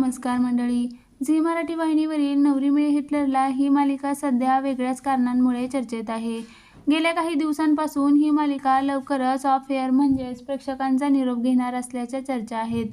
नमस्कार मंडळी. झी मराठी वाहिनीवरील नवरी मिळे हिटलरला ही मालिका सध्या वेगळ्याच कारणांमुळे चर्चेत आहे. गेल्या काही दिवसांपासून ही मालिका लवकरच ऑफ एअर म्हणजेच प्रेक्षकांचा निरोप घेणार असल्याच्या चर्चा आहेत.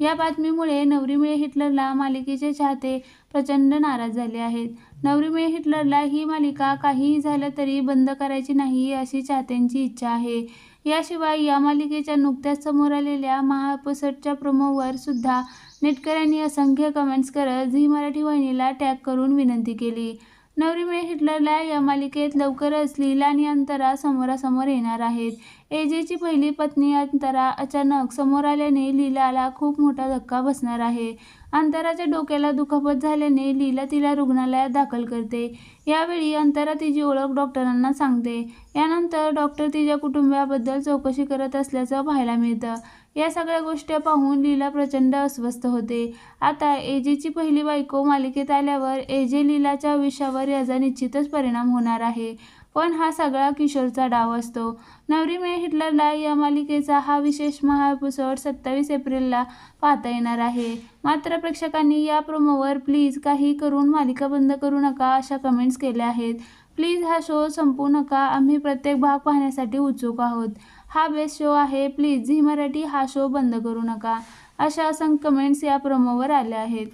या बातमीमुळे नवरी मिळे हिटलरला मालिकेचे चाहते प्रचंड नाराज झाले आहेत. नवरी मिळे हिटलरला ही मालिका काहीही झालं तरी बंद करायची नाही अशी चाहत्यांची इच्छा आहे. याशिवाय या मालिकेच्या नुकत्याच समोर आलेल्या महापसटच्या प्रोमोवर सुद्धा नेटकऱ्यांनी असंख्य कमेंट्स करत झी मराठी वाहिनीला टॅग करून विनंती केली. नवरी मे हिटलरला या मालिकेत लवकरच लीला आणि अंतरा समोरासमोर येणार आहेत. एजेची पहिली पत्नी अंतरा अचानक समोर आल्याने लीलाला खूप मोठा धक्का बसणार आहे. अंतराच्या डोक्याला दुखापत झाल्याने लीला तिला रुग्णालयात दाखल करते. यावेळी अंतरा तिची ओळख डॉक्टरांना सांगते. यानंतर डॉक्टर तिच्या कुटुंबियाबद्दल चौकशी करत असल्याचं पाहायला मिळतं. या सगळ्या गोष्टी पाहून लीला प्रचंड अस्वस्थ होते. आता एजेची पहिली बायको मालिकेत आल्यावर एजे लीलाच्या आयुष्यावर याचा निश्चितच परिणाम होणार आहे. पण हा सगळा किशोरचा डाव असतो. नवरी मे हिटलरला या मालिकेचा हा विशेष महाएपिसोड सत्तावीस एप्रिलला पाहता येणार आहे. मात्र प्रेक्षकांनी या प्रोमोवर प्लीज काही करून मालिका बंद करू नका अशा कमेंट्स केल्या आहेत. प्लीज हा शो संपू नका. आम्ही प्रत्येक भाग पाहण्यासाठी उत्सुक आहोत. हा बेस्ट शो आहे. प्लीज झी मराठी हा शो बंद करू नका. अशा असंख्य कमेंट्स या प्रोमोवर आल्या आहेत.